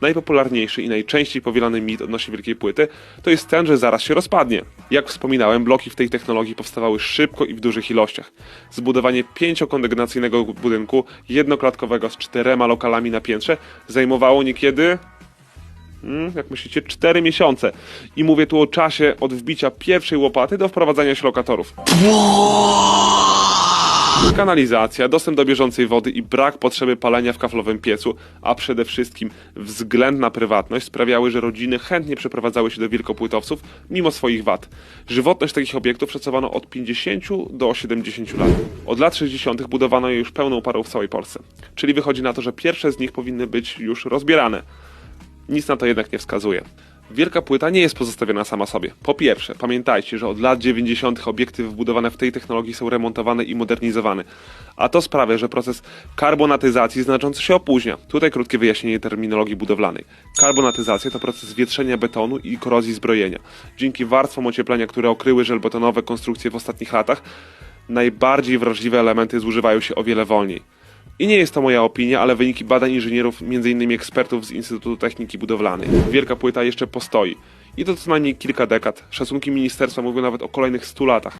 Najpopularniejszy i najczęściej powielany mit odnośnie wielkiej płyty to jest ten, że zaraz się rozpadnie. Jak wspominałem, bloki w tej technologii powstawały szybko i w dużych ilościach. Zbudowanie pięciokondygnacyjnego budynku jednoklatkowego z czterema lokalami na piętrze zajmowało niekiedy Hmm, jak myślicie, 4 miesiące. I mówię tu o czasie od wbicia pierwszej łopaty do wprowadzania ślokatorów. Kanalizacja, dostęp do bieżącej wody i brak potrzeby palenia w kaflowym piecu, a przede wszystkim względna prywatność sprawiały, że rodziny chętnie przeprowadzały się do wielkopłytowców mimo swoich wad. Żywotność takich obiektów szacowano od 50 do 70 lat. Od lat 60. budowano je już pełną parą w całej Polsce. Czyli wychodzi na to, że pierwsze z nich powinny być już rozbierane. Nic na to jednak nie wskazuje. Wielka płyta nie jest pozostawiona sama sobie. Po pierwsze, pamiętajcie, że od lat 90. obiekty wbudowane w tej technologii są remontowane i modernizowane, a to sprawia, że proces karbonatyzacji znacząco się opóźnia. Tutaj krótkie wyjaśnienie terminologii budowlanej. Karbonatyzacja to proces wietrzenia betonu i korozji zbrojenia. Dzięki warstwom ocieplenia, które okryły żelbetonowe konstrukcje w ostatnich latach, najbardziej wrażliwe elementy zużywają się o wiele wolniej. I nie jest to moja opinia, ale wyniki badań inżynierów, m.in. ekspertów z Instytutu Techniki Budowlanej. Wielka płyta jeszcze postoi. I to co najmniej kilka dekad. Szacunki ministerstwa mówią nawet o kolejnych 100 latach.